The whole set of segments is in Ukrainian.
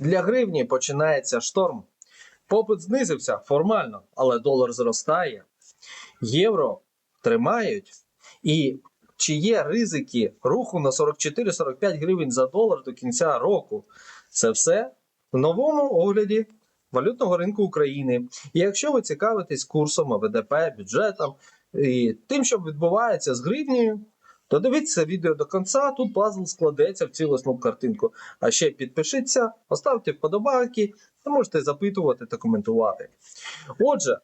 Для гривні починається шторм. Попит знизився формально, але долар зростає. Євро тримають. І чи є ризики руху на 44-45 гривень за долар до кінця року? Це все в новому огляді валютного ринку України. І якщо ви цікавитесь курсом ОВДП, бюджетом і тим, що відбувається з гривнею, то дивіться відео до кінця. Тут пазл складеться в цілісну картинку. А ще підпишіться, поставте вподобайки та можете запитувати та коментувати. Отже,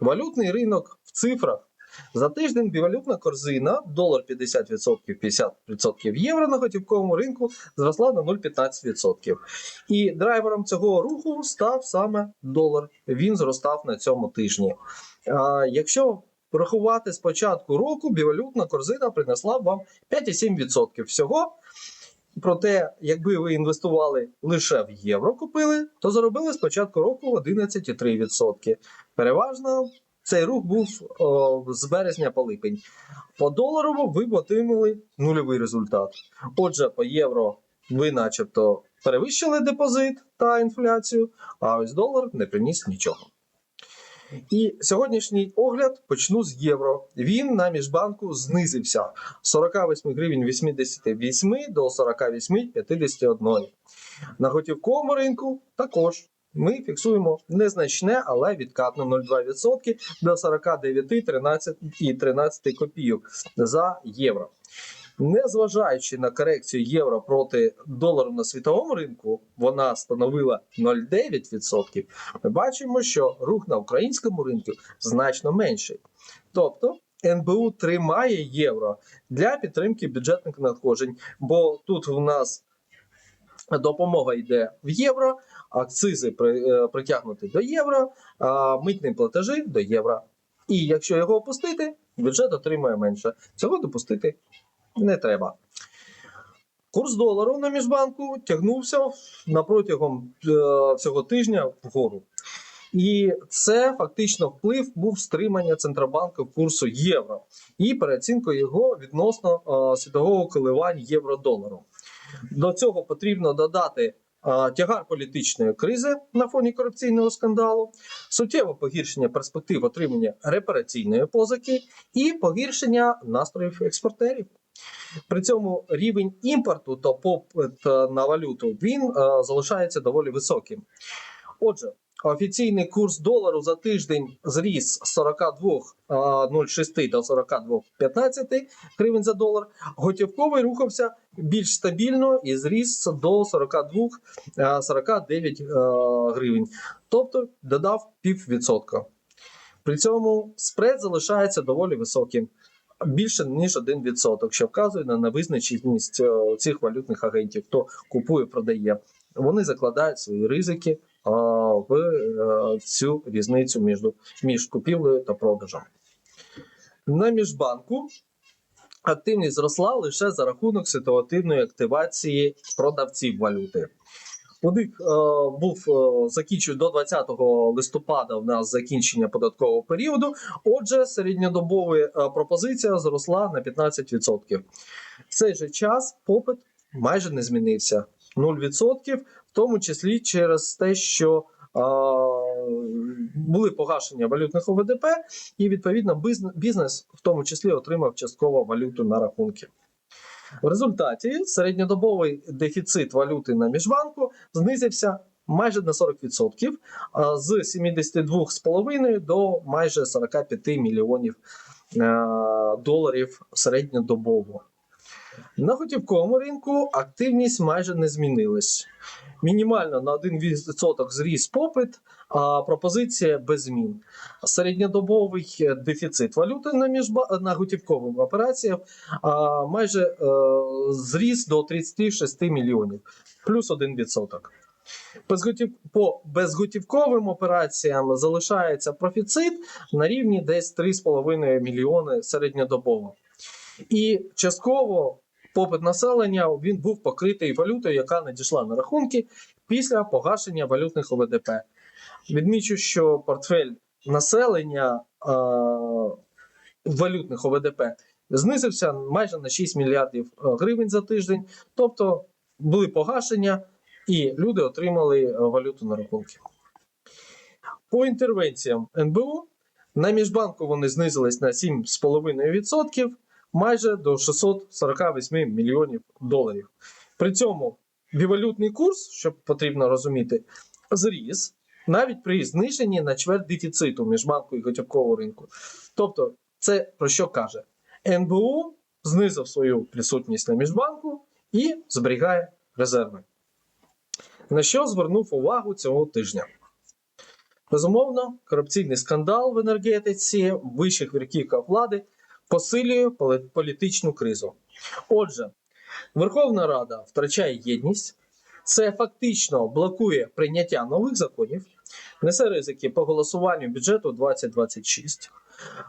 валютний ринок в цифрах. За тиждень бівалютна корзина, долар 50%, 50% євро на готівковому ринку зросла на 0,15%. І драйвером цього руху став саме долар. Він зростав на цьому тижні. А, якщо порахувати з початку року, бівалютна корзина принесла б вам 5,7% всього. Проте, якби ви інвестували лише в євро, купили, то заробили з початку року 11,3%. Переважно цей рух був о, з березня по липень. По доларову ви б отримали нульовий результат. Отже, по євро ви, начебто, перевищили депозит та інфляцію, а ось долар не приніс нічого. І сьогоднішній огляд почну з євро. Він на міжбанку знизився з 48 гривень 88 до 48,51. На готівковому ринку також ми фіксуємо незначне, але відкатно 0,2% до 49,13 копійок за євро. Незважаючи на корекцію євро проти долару на світовому ринку, вона становила 0,9%. Ми бачимо, що рух на українському ринку значно менший. Тобто НБУ тримає євро для підтримки бюджетних надходжень, бо тут у нас допомога йде в євро, акцизи е, притягнуті до євро, а митні платежі до євро. І якщо його опустити, бюджет отримує менше. Цього допустити не треба. Курс долару на міжбанку тягнувся на протягом е, цього тижня вгору. І це фактично вплив був стримання Центробанку курсу євро і переоцінку його відносно е, світового коливань євро-долару. До цього потрібно додати е, тягар політичної кризи на фоні корупційного скандалу, суттєве погіршення перспектив отримання репараційної позики і погіршення настроїв експортерів. При цьому рівень імпорту та попит е, на валюту він е, залишається доволі високим. Отже, офіційний курс долару за тиждень зріс з 42,06 до 42,15 гривень за долар. Готівковий рухався більш стабільно і зріс до 42,49 е, гривень, тобто додав піввідсотка. При цьому спред залишається доволі високим більше ніж 1%, що вказує на невизначеність е, цих валютних агентів, хто купує, продає. Вони закладають свої ризики а, в е, цю різницю між, між купівлею та продажем. На міжбанку активність зросла лише за рахунок ситуативної активації продавців валюти. У них е, був е, закінчений до 20 листопада. У нас закінчення податкового періоду. Отже, середньодобова е, пропозиція зросла на 15%. В цей же час попит майже не змінився 0%, в тому числі через те, що були погашення валютних ОВДП, і відповідно бізнес в тому числі отримав частково валюту на рахунки. В результаті середньодобовий дефіцит валюти на міжбанку знизився майже на 40%, з 72,5 до майже 45 мільйонів е, доларів середньодобово. На готівковому ринку активність майже не змінилась. Мінімально на 1% зріс попит, а пропозиція без змін. Середньодобовий дефіцит валюти на міжба... на готівкових операціях а, майже е, зріс до 36 мільйонів, плюс 1%. Безготів... По безготівковим операціям залишається профіцит на рівні десь 3,5 мільйони середньодобово. І частково попит населення він був покритий валютою, яка надійшла на рахунки після погашення валютних ОВДП. Відмічу, що портфель населення е, валютних ОВДП знизився майже на 6 мільярдів гривень за тиждень, тобто були погашення і люди отримали е, валюту на рахунки. По інтервенціям НБУ на міжбанку вони знизились на 7,5%, майже до 648 мільйонів доларів. При цьому бівалютний курс, що потрібно розуміти, зріс навіть при зниженні на чверть дефіциту міжбанку і готівкового ринку. Тобто, це про що каже? НБУ знизив свою присутність на міжбанку і зберігає резерви. На що звернув увагу цього тижня? Безумовно, корупційний скандал в енергетиці вищих верхівках влади посилює політичну кризу. Отже, Верховна Рада втрачає єдність, це фактично блокує прийняття нових законів, несе ризики по голосуванню бюджету 2026,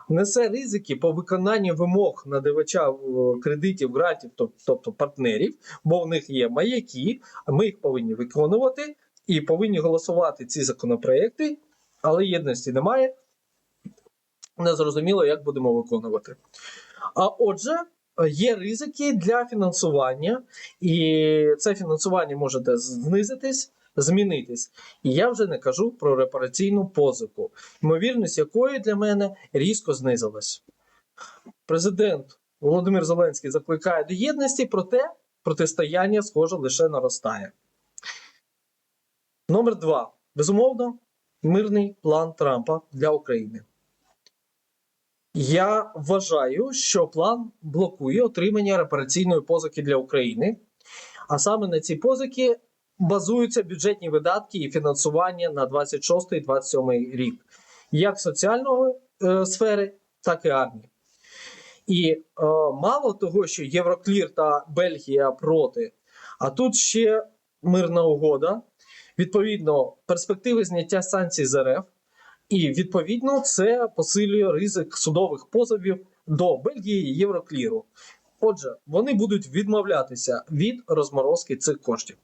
несе ризики по виконанню вимог надавача е, кредитів, грантів, тобто партнерів, бо в них є маяки, ми їх повинні виконувати і повинні голосувати ці законопроекти, але єдності немає. Незрозуміло, як будемо виконувати. А отже, є ризики для фінансування, і це фінансування може знизитись, змінитись. І я вже не кажу про репараційну позику, ймовірність якої для мене різко знизилась. Президент Володимир Зеленський закликає до єдності, проте протистояння, схоже, лише наростає. Номер два. Безумовно, мирний план Трампа для України. Я вважаю, що план блокує отримання репараційної позики для України, а саме на ці позики базуються бюджетні видатки і фінансування на 26-27 рік, як соціальної е, сфери, так і армії. І е, мало того, що Євроклір та Бельгія проти, а тут ще мирна угода, відповідно, перспективи зняття санкцій з РФ. І відповідно це посилює ризик судових позовів до Бельгії і Єврокліру. Отже, вони будуть відмовлятися від розморозки цих коштів.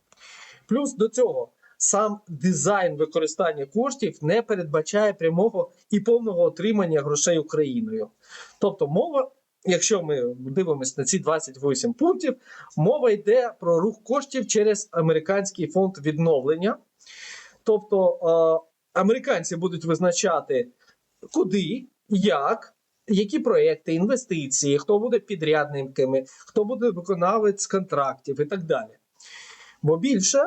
Плюс до цього сам дизайн використання коштів не передбачає прямого і повного отримання грошей Україною. Тобто, мова, якщо ми дивимося на ці 28 пунктів, мова йде про рух коштів через американський фонд відновлення. Тобто, е, американці будуть визначати, куди, як, які проекти, інвестиції, хто буде підрядниками, хто буде виконавець контрактів і так далі. Бо більше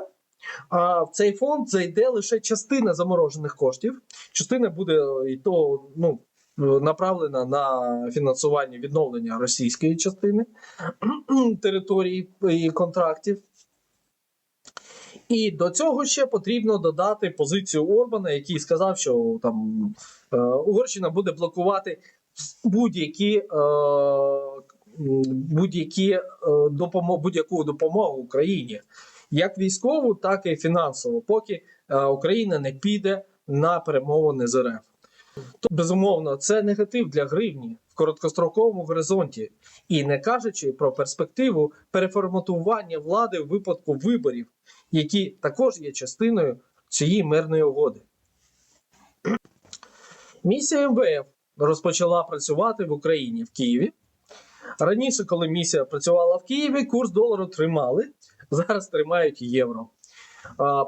а, в цей фонд зайде лише частина заморожених коштів, частина буде і то ну, направлена на фінансування відновлення російської частини території і контрактів. І до цього ще потрібно додати позицію Орбана, який сказав, що там е, Угорщина буде блокувати будь-які е, будь-які е, будь-яку допомогу Україні, як військову, так і фінансову, поки е, Україна не піде на перемовини з РФ. То, безумовно, це негатив для гривні в короткостроковому горизонті, і не кажучи про перспективу переформатування влади в випадку виборів, які також є частиною цієї мирної угоди. Місія МВФ розпочала працювати в Україні в Києві. Раніше, коли місія працювала в Києві, курс долару тримали, зараз тримають євро.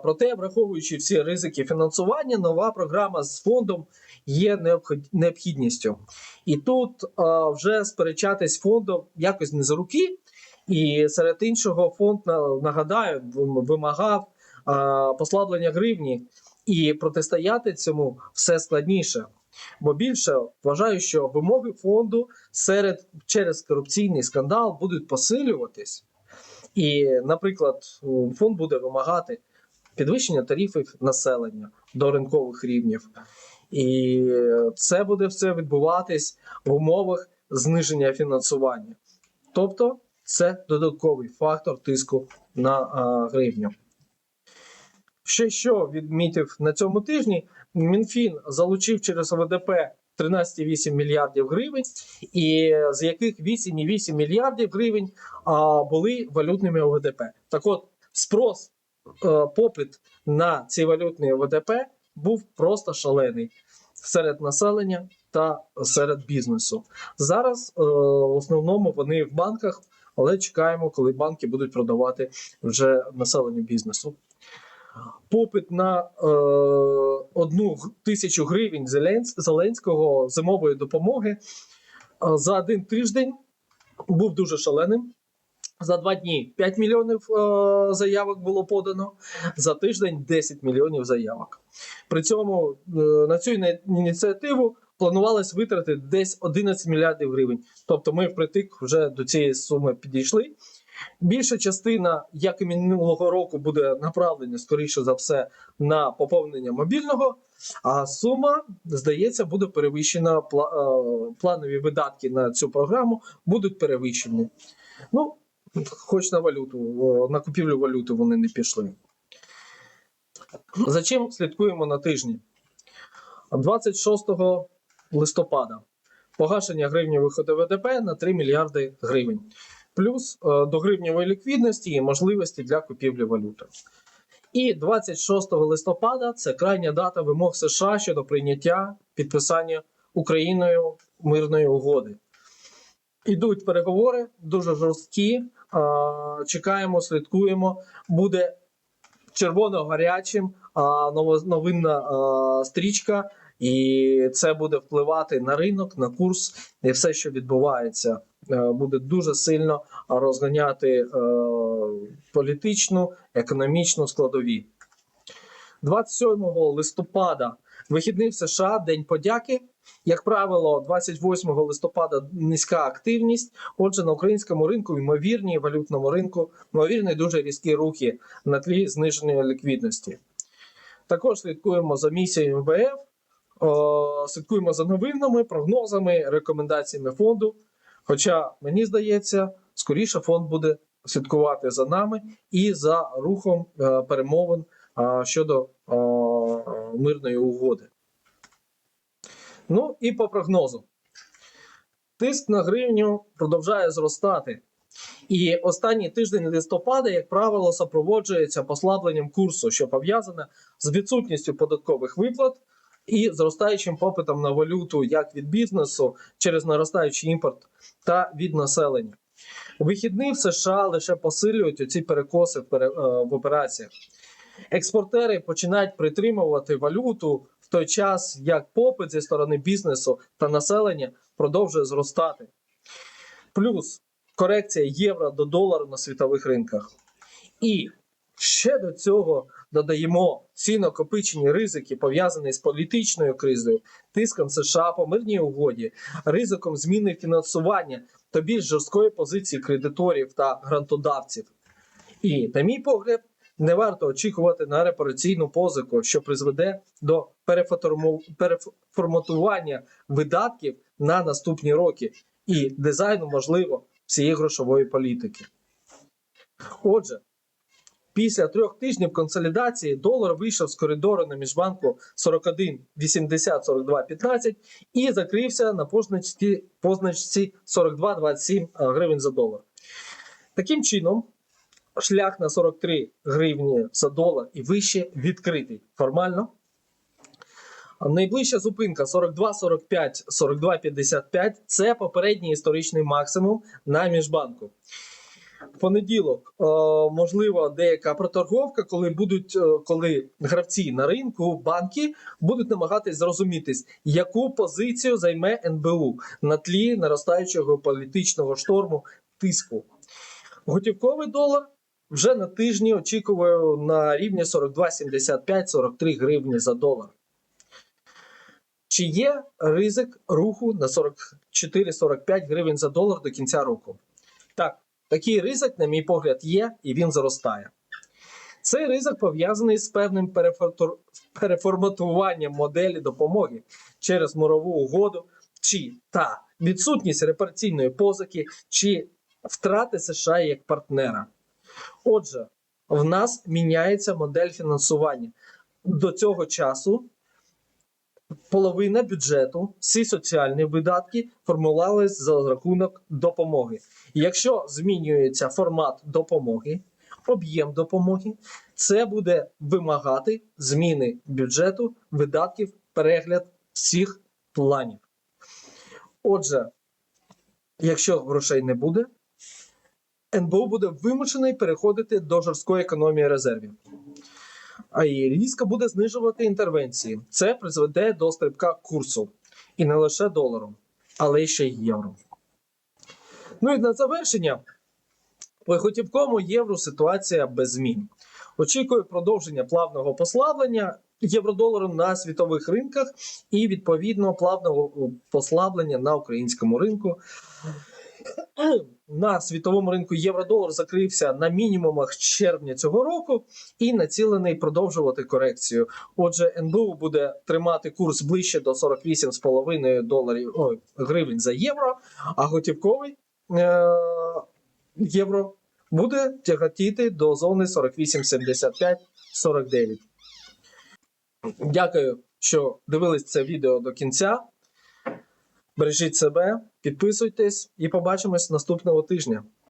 Проте, враховуючи всі ризики фінансування, нова програма з фондом є необхід- необхідністю. І тут вже сперечатись фондом якось не за руки. І серед іншого, фонд на- нагадаю, вимагав послаблення гривні, і протистояти цьому все складніше. Бо більше вважаю, що вимоги фонду серед через корупційний скандал будуть посилюватись. І, наприклад, фонд буде вимагати підвищення тарифів населення до ринкових рівнів. І це буде все відбуватись в умовах зниження фінансування. Тобто, це додатковий фактор тиску на а, гривню. Ще що відмітив на цьому тижні, Мінфін залучив через ОВДП 13,8 мільярдів гривень, і з яких 8,8 мільярдів гривень а, були валютними ОВДП. Так от, спрос, е, попит на ці валютні ОВДП був просто шалений серед населення та серед бізнесу. Зараз е, в основному вони в банках, але чекаємо, коли банки будуть продавати вже населенню бізнесу. Попит на е, одну тисячу гривень Зеленського зимової допомоги е, за один тиждень був дуже шаленим. За два дні 5 мільйонів е, заявок було подано, за тиждень 10 мільйонів заявок. При цьому е, на цю ініціативу планувалось витратити десь 11 мільярдів гривень. Тобто ми впритик вже до цієї суми підійшли. Більша частина, як і минулого року, буде направлена, скоріше за все, на поповнення мобільного. А сума, здається, буде перевищена. Е, Планові видатки на цю програму будуть перевищені. Ну, хоч на валюту, на купівлю валюти вони не пішли. За чим слідкуємо на тижні? 26 листопада погашення гривневих ОДВДП на 3 мільярди гривень, плюс е, до гривневої ліквідності і можливості для купівлі валюти. І 26 листопада це крайня дата вимог США щодо прийняття підписання Україною мирної угоди. Ідуть переговори дуже жорсткі. Чекаємо, слідкуємо. Буде червоно-гарячим новинна стрічка, і це буде впливати на ринок, на курс і все, що відбувається, Е, буде дуже сильно розганяти е, політичну, економічну складові. 27 листопада вихідний в США День подяки. Як правило, 28 листопада низька активність. Отже, на українському ринку, ймовірні валютному ринку, ймовірні дуже різкі рухи на тлі зниженої ліквідності. Також слідкуємо за місією МВФ, слідкуємо за новинами, прогнозами, рекомендаціями фонду. Хоча мені здається, скоріше фонд буде слідкувати за нами і за рухом е, перемовин е, щодо е, мирної угоди. Ну і по прогнозу. Тиск на гривню продовжує зростати. І останній тиждень листопада, як правило, супроводжується послабленням курсу, що пов'язане з відсутністю податкових виплат і зростаючим попитом на валюту як від бізнесу через наростаючий імпорт та від населення. Вихідні в США лише посилюють оці перекоси е, в операціях. Експортери починають притримувати валюту в той час, як попит зі сторони бізнесу та населення продовжує зростати. Плюс корекція євро до долару на світових ринках. І ще до цього додаємо ці накопичені ризики, пов'язані з політичною кризою, тиском США по мирній угоді, ризиком зміни фінансування та більш жорсткої позиції кредиторів та грантодавців. І, на мій погляд, не варто очікувати на репараційну позику, що призведе до переформатування видатків на наступні роки і дизайну, можливо, всієї грошової політики. Отже, після трьох тижнів консолідації долар вийшов з коридору на міжбанку 41 80 42 15 і закрився на позначці, позначці 42 27 гривень за долар. Таким чином, шлях на 43 гривні за долар і вище відкритий формально. Найближча зупинка 42, 45, 42, 55 – це попередній історичний максимум на міжбанку. В понеділок е, можливо деяка проторговка, коли будуть е, коли гравці на ринку, банки будуть намагатись зрозумітись, яку позицію займе НБУ на тлі наростаючого політичного шторму тиску. Готівковий долар вже на тижні очікую на рівні 42,75-43 гривні за долар. Чи є ризик руху на 44-45 гривень за долар до кінця року? Так, такий ризик, на мій погляд, є і він зростає. Цей ризик пов'язаний з певним переформатуванням моделі допомоги через мирову угоду, чи та відсутність репараційної позики, чи втрати США як партнера. Отже, в нас міняється модель фінансування. До цього часу половина бюджету, всі соціальні видатки формувалися за рахунок допомоги. Якщо змінюється формат допомоги, об'єм допомоги, це буде вимагати зміни бюджету, видатків, перегляд всіх планів. Отже, якщо грошей не буде, НБУ буде вимушений переходити до жорсткої економії резервів. А і різко буде знижувати інтервенції. Це призведе до стрибка курсу. І не лише долару, але й ще й євро. Ну і на завершення. По готівкому євро ситуація без змін. Очікую продовження плавного послаблення євро-долару на світових ринках і відповідно плавного послаблення на українському ринку. На світовому ринку євро-долар закрився на мінімумах червня цього року і націлений продовжувати корекцію. Отже, НБУ буде тримати курс ближче до 48,5 доларів ой, гривень за євро, а готівковий е- євро буде тяготіти до зони 48,75-49. Дякую, що дивились це відео до кінця. Бережіть себе, підписуйтесь і побачимось наступного тижня.